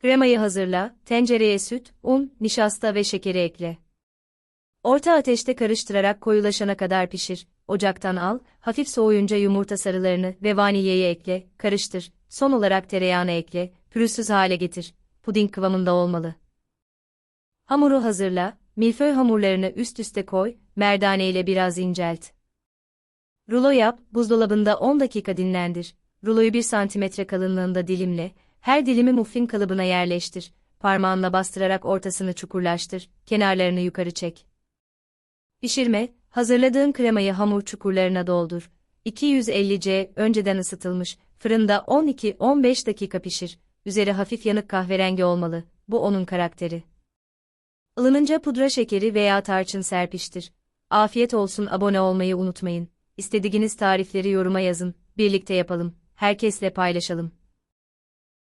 Kremayı hazırla, tencereye süt, un, nişasta ve şekeri ekle. Orta ateşte karıştırarak koyulaşana kadar pişir. Ocaktan al, hafif soğuyunca yumurta sarılarını ve vanilyeyi ekle, karıştır. Son olarak tereyağını ekle, pürüzsüz hale getir. Puding kıvamında olmalı. Hamuru hazırla, milföy hamurlarını üst üste koy, merdane ile biraz incelt. Rulo yap, buzdolabında 10 dakika dinlendir. Ruloyu 1 santimetre kalınlığında dilimle, her dilimi muffin kalıbına yerleştir. Parmağınla bastırarak ortasını çukurlaştır, kenarlarını yukarı çek. Pişirme, hazırladığın kremayı hamur çukurlarına doldur. 250C önceden ısıtılmış, fırında 12-15 dakika pişir. Üzeri hafif yanık kahverengi olmalı, bu onun karakteri. Ilınınca pudra şekeri veya tarçın serpiştir. Afiyet olsun abone olmayı unutmayın. İstediğiniz tarifleri yoruma yazın, birlikte yapalım, herkesle paylaşalım.